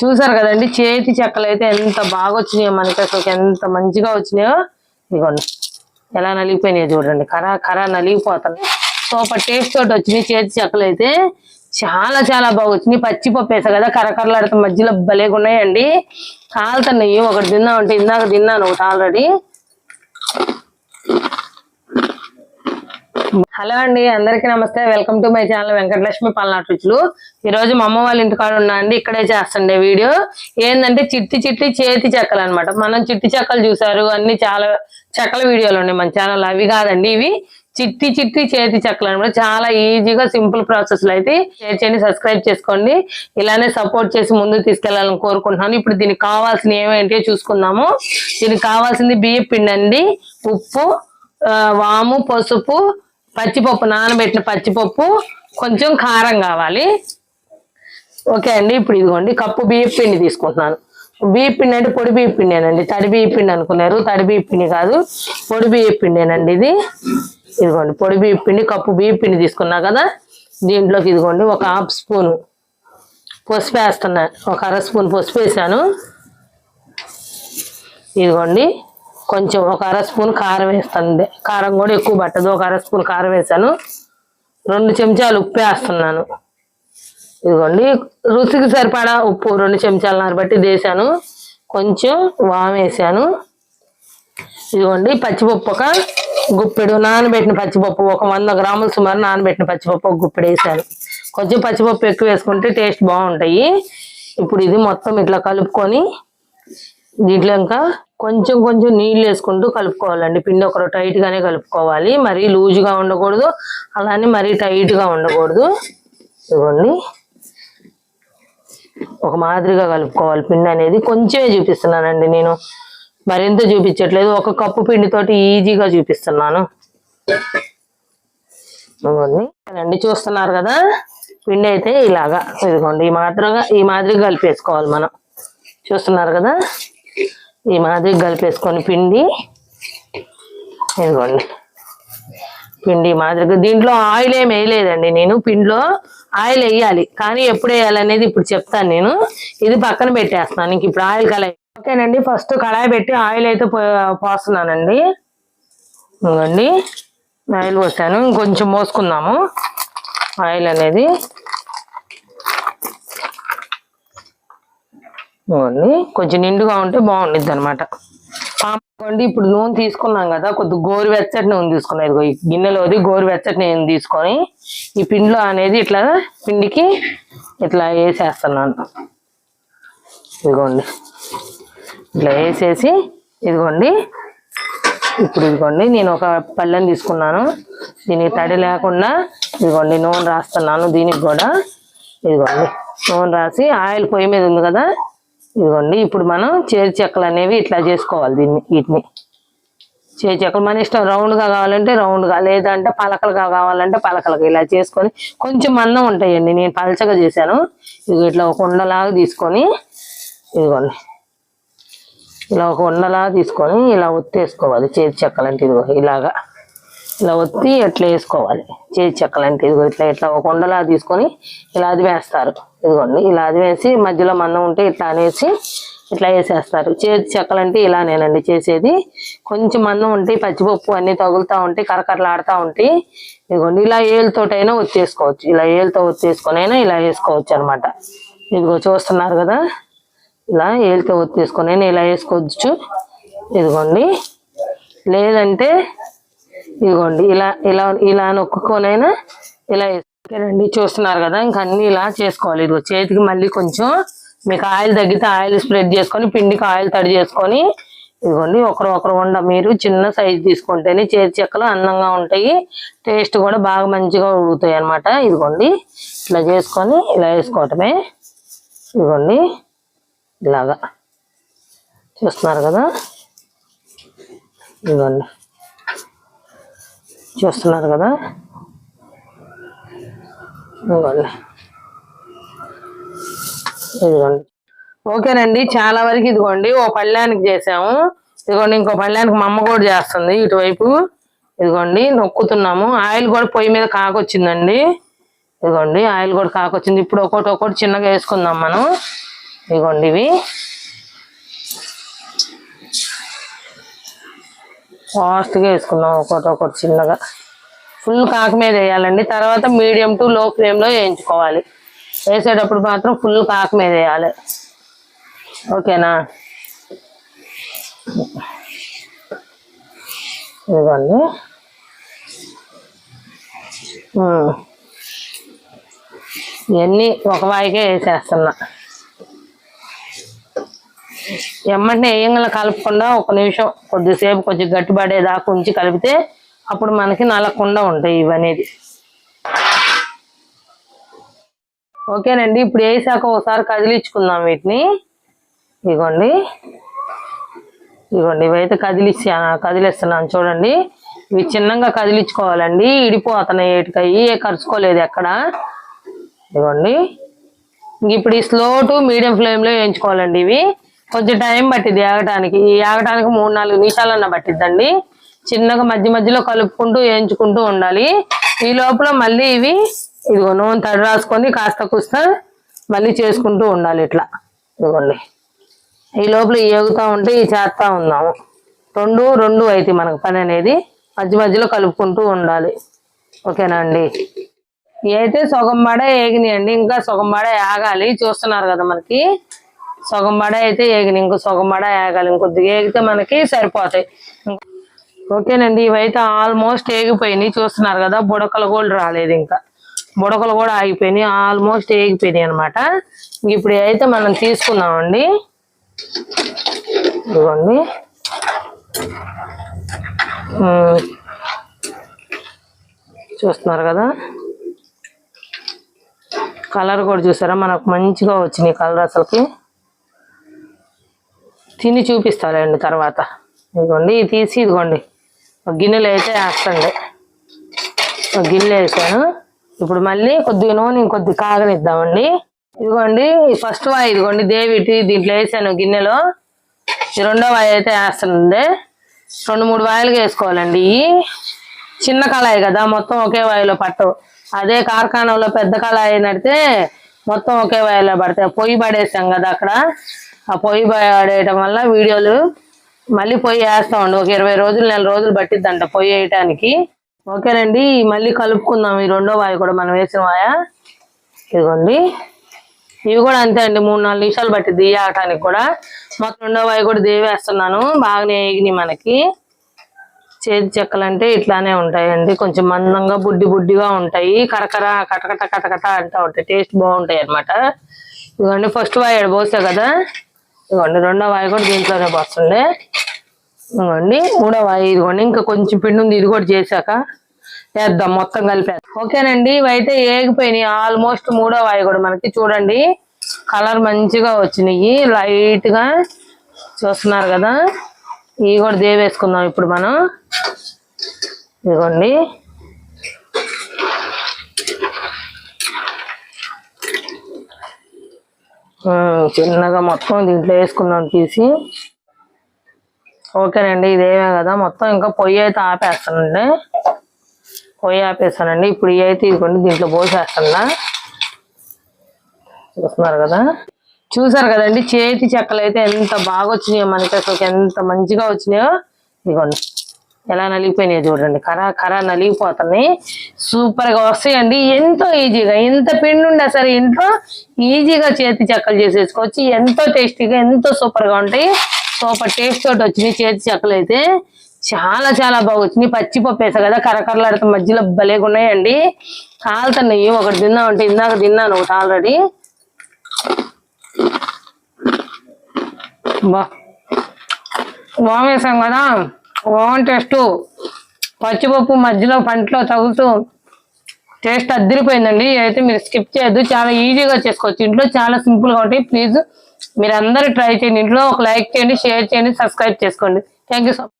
చూసారు కదండి చేతి చెక్కలు అయితే ఎంత బాగా వచ్చినాయో మనకి అసలు ఎంత మంచిగా వచ్చినాయో. ఇదిగోండి ఎలా నలిగిపోయినాయో చూడండి కరా కరా నలిగిపోతున్నాయి. సూపర్ టేస్ట్ తోటి వచ్చినాయి చేతి చెక్కలు అయితే. చాలా చాలా బాగా వచ్చినాయి పచ్చిపప్పు వేసా కదా కరకరలాడితే మధ్యలో భలేగా ఉన్నాయండి కాలుతున్నాయి ఒకటి తిన్నామంటే ఇందాక తిన్నాను ఒకటి ఆల్రెడీ. హలో అండి అందరికీ నమస్తే. Welcome to my channel Venkatalakshmi Palnati రుచులు. ఈ రోజు మా అమ్మ వాళ్ళ ఇంటికాడ ఉన్నా అండి ఇక్కడే చేస్తుండే వీడియో. ఏంటంటే చిట్టి చిట్టి చేతి చెక్కలు అన్నమాట. మనం చిట్టి చెక్కలు చూసారు అన్ని చాలా చెక్కల వీడియోలు ఉన్నాయి మన ఛానల్ అవి కాదండి ఇవి. చిట్టి చిట్టి చేతి చెక్కలు అనమాట చాలా ఈజీగా సింపుల్ ప్రాసెస్లో అయితే షేర్ చేయండి సబ్స్క్రైబ్ చేసుకోండి. ఇలానే సపోర్ట్ చేసి ముందుకు తీసుకెళ్ళాలని కోరుకుంటున్నాను. ఇప్పుడు దీనికి కావాల్సిన ఏమేంటి చూసుకుందాము. దీనికి కావాల్సింది బియ్యం పిండి అండి ఉప్పు వాము పసుపు పచ్చిపప్పు నానబెట్టిన పచ్చిపప్పు కొంచెం కారం కావాలి. ఓకే అండి ఇప్పుడు ఇదిగోండి కప్పు బియ్యం పిండి తీసుకుంటున్నాను. బియ్యం పిండి అంటే పొడి బియ్యం పిండేనండి. తడి బియ్యం పిండి అనుకున్నారు తడి బియ్యం పిండి కాదు పొడి బియ్యం పిండేనండి ఇది. ఇదిగోండి పొడి బియ్యం పిండి కప్పు బియ్యం పిండి తీసుకున్నా కదా దీంట్లోకి ఇదిగోండి ఒక హాఫ్ స్పూను పసుపు వేస్తున్నా ఒక అర స్పూన్ పసుపు వేసాను. ఇదిగోండి కొంచెం ఒక అర స్పూన్ కారం వేస్తాను. కారం కూడా ఎక్కువ పట్టదు. ఒక అర స్పూన్ కారం వేసాను. రెండు చెంచాలు ఉప్పు వేస్తున్నాను. ఇదిగోండి. రుచికి సరిపడా ఉప్పు రెండు చెంచాలన్నర బట్టి వేసాను. కొంచెం వాము వేసాను. ఇదిగోండి. పచ్చిపప్పు ఒక గుప్పెడు. నానబెట్టిన పచ్చిపప్పు ఒక వంద గ్రాములు సుమారు నానబెట్టిన పచ్చిపప్పు ఒక గుప్పెడు వేసాను. కొంచెం పచ్చిపప్పు ఎక్కువ వేసుకుంటే టేస్ట్ బాగుంటాయి. ఇప్పుడు ఇది మొత్తం ఇట్లా కలుపుకొని దీంట్లో ఇంకా కొంచెం కొంచెం నీళ్ళు వేసుకుంటూ కలుపుకోవాలండి. పిండి ఒకరు టైట్గానే కలుపుకోవాలి. మరీ లూజుగా ఉండకూడదు. అలానే మరీ టైట్గా ఉండకూడదు. ఇవ్వండి ఒక మాదిరిగా కలుపుకోవాలి. పిండి అనేది కొంచెమే చూపిస్తున్నానండి నేను. మరింత చూపించట్లేదు. ఒక కప్పు పిండితోటి ఈజీగా చూపిస్తున్నాను. ఇదిగోండి. అండి చూస్తున్నారు కదా. పిండి అయితే ఇలాగా. ఇదిగోండి. ఈ మాదిరిగా ఈ మాదిరిగా కలిపేసుకోవాలి మనం. చూస్తున్నారు కదా. ఈ మాదిరి కలిపేసుకొని పిండి. ఇదిగోండి. పిండి మాదిరిగా. దీంట్లో ఆయిల్ ఏమి వేయలేదండి నేను. పిండిలో ఆయిల్ వేయాలి. కానీ ఎప్పుడు వేయాలనేది ఇప్పుడు చెప్తాను నేను. ఇది పక్కన పెట్టేస్తాను ఇంక ఇప్పుడు ఆయిల్ కళాయి ఓకేనండి. ఫస్ట్ కళాయి పెట్టి ఆయిల్ అయితే పో- పోస్తున్నానండి. ఇదిగోండి. ఆయిల్ పోసాను. ఇంకొంచెం మోసుకుందాము. ఆయిల్ అనేది. బాగుంది. కొంచెం నిండుగా ఉంటే బాగుండిద్ది అనమాట పాపండి ఇప్పుడు నూనె తీసుకున్నాం కదా కొద్ది గోరువెచ్చటి నూనె తీసుకున్నాం. ఇదిగో ఈ గిన్నెలోది గోరువెచ్చటి నూనె తీసుకొని ఈ పిండిలో అనేది ఇట్లా పిండికి ఇట్లా వేసేస్తున్నాను. ఇదిగోండి. ఇట్లా వేసేసి ఇదిగోండి. ఇప్పుడు ఇదిగోండి నేను ఒక పళ్ళెం తీసుకున్నాను. దీనికి తడి లేకుండా ఇదిగోండి నూనె రాస్తున్నాను దీనికి కూడా. ఇదిగోండి నూనె రాసి ఆయిల్ పొయ్యి మీద ఉంది కదా ఇదిగోండి ఇప్పుడు మనం చేతి చెక్కలు అనేవి ఇట్లా చేసుకోవాలి దీన్ని వీటిని. చేతి చెక్కలు మన ఇష్టం రౌండ్గా కావాలంటే రౌండ్గా లేదంటే పలకలుగా కావాలంటే పలకలుగా. ఇలా చేసుకొని కొంచెం మందం ఉంటాయండి నేను పలచగా చేశాను. ఇది ఇట్లా ఒక ఉండలాగా తీసుకొని ఇదిగోండి. ఇలా ఒక ఉండలా తీసుకొని ఇలా ఒత్తేసుకోవాలి చేతి చెక్కలంటే ఇదిగో ఇలాగా. ఇలా ఒత్తి ఇట్లా వేసుకోవాలి చేతి చెక్కలంటే ఇదిగో ఇట్లా ఇట్లా ఒక ఉండలా తీసుకొని ఇలా అది వేస్తారు. ఇదిగోండి ఇలా అది వేసి మధ్యలో మందం ఉంటే ఇట్లా అనేసి ఇట్లా వేసేస్తారు. చేతి చెక్కలంటే ఇలా నేనండి చేసేది. కొంచెం మందం ఉంటాయి పచ్చిపప్పు అన్నీ తగులుతూ ఉంటాయి కరకరలాడుతూ ఉంటాయి ఇదిగోండి ఇలా ఏళ్ళతోటైనా వచ్చేసుకోవచ్చు. ఇలా ఏళ్ళతో వచ్చేసుకొని అయినా ఇలా వేసుకోవచ్చు అనమాట ఇదిగో చూస్తున్నారు కదా ఇలా ఏళ్ళతో వచ్చేసుకొని ఇలా వేసుకోవచ్చు. ఇదిగోండి లేదంటే ఇదిగోండి ఇలా ఇలా ఇలా నొక్కుకొనైనా ఇలా ఓకేనండి చూస్తున్నారు కదా ఇంకా అన్ని ఇలా చేసుకోవాలి. ఇదిగో చేతికి మళ్ళీ కొంచెం మీకు ఆయిల్ తగ్గితే ఆయిల్ స్ప్రెడ్ చేసుకొని పిండికి ఆయిల్ తడి చేసుకొని ఇదిగోండి ఒకరు ఒకరు ఉండ మీరు చిన్న సైజు తీసుకుంటేనే చేతి చెక్కలు అందంగా ఉంటాయి. టేస్ట్ కూడా బాగా మంచిగా ఉడుగుతాయి అన్నమాట. ఇదిగోండి ఇట్లా చేసుకొని ఇలా వేసుకోవటమే. ఇదిగోండి ఇలాగా. చూస్తున్నారు కదా? ఇదిగోండి చూస్తున్నారు కదా? ఇదిగోండి ఇదిగోండి. ఓకేనండి చాలా వరకు ఇదిగోండి ఓ పళ్ళానికి చేసాము. ఇదిగోండి ఇంకో పళ్ళానికి మా అమ్మ కూడా చేస్తుంది ఇటువైపు. ఇదిగోండి నొక్కుతున్నాము. ఆయిల్ కూడా పొయ్యి మీద కాకొచ్చిందండి. ఇదిగోండి ఆయిల్ కూడా కాకొచ్చింది. ఇప్పుడు ఒకటి ఒకటి చిన్నగా వేసుకుందాం మనం. ఇదిగోండి ఇవి. ఫాస్ట్గా వేసుకున్నాం ఒకటి ఒకటి చిన్నగా. ఫుల్ కాకు మీద వేయాలండి. తర్వాత మీడియం టు లో ఫ్లేమ్లో వేయించుకోవాలి. వేసేటప్పుడు మాత్రం ఫుల్ కాక మీద వేయాలి. ఓకేనా? ఇదిగోండి. ఇవన్నీ ఒక వాయికే వేసేస్తున్నా. ఎమ్మంటే వేయంగా కలపకుండా ఒక నిమిషం కొద్దిసేపు కొంచెం గట్టిపడేదాకా ఉంచి కలిపితే అప్పుడు మనకి నలగకుండా ఉంటాయి ఇవనేది. ఓకేనండి ఇప్పుడు వేసాక ఒకసారి కదిలించుకుందాం వీటిని. ఇదిగోండి ఇదిగోండి ఇవైతే కదిలిచ్చా కదిలిస్తున్నాను చూడండి. ఇవి చిన్నగా కదిలించుకోవాలండి ఇడిపోతున్నాయి ఏటికయ్యి కరుచుకోలేదు ఎక్కడ. ఇదిగోండి ఇంక ఇప్పుడు ఈ స్లో టు మీడియం ఫ్లేమ్లో వేయించుకోవాలండి ఇవి. కొంచెం టైం పట్టింది ఆగటానికి ఈ మూడు నాలుగు నిమిషాలన్నా పట్టిద్దండి. చిన్నగా మధ్య మధ్యలో కలుపుకుంటూ వేయించుకుంటూ ఉండాలి. ఈ లోపల మళ్ళీ ఇవి ఇదిగో నూనె తడి రాసుకొని కాస్త కుస్త మళ్ళీ చేసుకుంటూ ఉండాలి ఇట్లా. ఇదిగోండి. ఈ లోపల ఏగుతూ ఉంటే ఈ చేస్తూ ఉన్నాము రెండు రెండు అయితే మనకు పని అనేది. మధ్య మధ్యలో కలుపుకుంటూ ఉండాలి. ఓకేనా అండి? ఇవి అయితే సగం బడ ఏగినాయండి. ఇంకా సగం బడ ఆగాలి చూస్తున్నారు కదా మనకి. సగం బడ అయితే ఏగిన ఇంకో సగం బడ ఏగాలి. ఇంకొద్దిగా ఏగితే మనకి సరిపోతాయి. ఓకేనండి ఇవైతే ఆల్మోస్ట్ ఏగిపోయినాయి. చూస్తున్నారు కదా బుడకలు కూడా రాలేదు ఇంకా. బుడకలు కూడా ఆగిపోయినాయి ఆల్మోస్ట్ ఏగిపోయినాయి అనమాట ఇప్పుడు అయితే మనం తీసుకుందామండి. ఇదిగోండి. చూస్తున్నారు కదా? కలర్ కూడా చూసారా? మనకు మంచిగా వచ్చినాయి కలర్ అసలుకి. తిని చూపిస్తాలేండి తర్వాత. ఇదిగోండి తీసి ఇదిగోండి. గిన్నెలో అయితే వేస్తండి. ఒక వేసాను. ఇప్పుడు మళ్ళీ కొద్దిగా నూనె ఇంకొద్ది కాగనిద్దామండి. ఇదిగోండి ఫస్ట్ వాయి ఇదిగోండి దేవిటి దీంట్లో వేసాను గిన్నెలో. రెండో వాయి అయితే వేస్తుంది రెండు మూడు వాయిలుగా వేసుకోవాలండి. చిన్న కళాయి కదా మొత్తం ఒకే వాయిలో పట్టవు. అదే కార్ఖానంలో పెద్ద కళాయి నడితే మొత్తం ఒకే వాయిలో పడతాయి. పొయ్యి పడేసాం కదా అక్కడ. ఆ పొయ్యి పడేయటం వల్ల వీడియోలు మళ్ళీ పొయ్యి వేస్తామండి. ఒక ఇరవై రోజులు నెల రోజులు పట్టిద్దంట పొయ్యి వేయటానికి. ఓకేనండి మళ్ళీ కలుపుకుందాం. ఈ రెండో వాయి కూడా మనం వేసిన వాయ? ఇదిగోండి. ఇవి కూడా అంతే అండి మూడు నాలుగు నిమిషాలు పట్టిద్ది ఆగటానికి కూడా. మొత్తం రెండో వాయి కూడా దేవేస్తున్నాను బాగానే ఎగినాయి మనకి. చేతి చెక్కలంటే ఇట్లానే ఉంటాయండి. కొంచెం మందంగా బుడ్డి బుడ్డిగా ఉంటాయి. కరకర కటకట కటకట అంటూ ఉంటాయి. టేస్ట్ బాగుంటాయి అనమాట ఇదిగోండి ఫస్ట్ వాయి పోసా కదా? ఇదిగోండి రెండో వాయి కూడా దీంట్లోనే పోస్తుండే ఇదిగోండి మూడో వాయి ఇదిగోండి ఇంకా కొంచెం పిండి ఉంది ఇది కూడా చేశాక వేద్దాం మొత్తం కలిపేద్దాం. ఓకేనండి ఇవైతే ఏగిపోయినాయి ఆల్మోస్ట్ మూడో వాయి కూడా మనకి. చూడండి కలర్ మంచిగా వచ్చినాయి లైట్గా చూస్తున్నారు కదా. ఇవి కూడా దేవేసుకుందాం ఇప్పుడు మనం. ఇదిగోండి చిన్నగా మొత్తం దీంట్లో వేసుకున్నాం తీసి. ఓకేనండి ఇదేమే కదా. మొత్తం ఇంకా పొయ్యి అయితే ఆపేస్తానండి. పొయ్యి ఆపేస్తానండి. ఇప్పుడు ఇవి అయితే ఇదిగోండి దీంట్లో పోసేస్తానా చూస్తున్నారు కదా? చూసారు కదండి చేతి చెక్కలు అయితే ఎంత బాగా వచ్చినాయో మనకి అసలు ఎంత మంచిగా వచ్చినాయో. ఇదిగోండి. ఎలా నలిగిపోయినాయో చూడండి. కరా కరా నలిగిపోతున్నాయి. సూపర్గా వస్తాయండి. ఎంతో ఈజీగా ఎంత పిండి ఉండే సరే ఇంట్లో ఈజీగా చేతి చెక్కలు చేసేసుకోవచ్చు. ఎంతో టేస్టీగా ఎంతో సూపర్గా ఉంటాయి. సూపర్ టేస్ట్ తోటి వచ్చినాయి చేతి చెక్కలు అయితే. చాలా చాలా బాగా వచ్చినాయి. పచ్చిపప్పు వేసా కదా కరకరలాడితే మధ్యలో భలేగా ఉన్నాయండి. కాలుతున్నాయి ఒకటి తిన్నామంటే ఇందాక తిన్నాను ఒకటి ఆల్రెడీ బా. వామేసాం కదా. Own taste. పచ్చిపప్పు మధ్యలో పంటలో తగులుతూ టేస్ట్ అద్దరిపోయిందండి. అయితే మీరు స్కిప్ చేయొద్దు. చాలా ఈజీగా చేసుకోవచ్చు. ఇంట్లో చాలా సింపుల్గా ఉంటాయి. ప్లీజ్ మీరు అందరూ ట్రై చేయండి. ఇంట్లో ఒక లైక్ చేయండి షేర్ చేయండి సబ్స్క్రైబ్ చేసుకోండి. Thank you so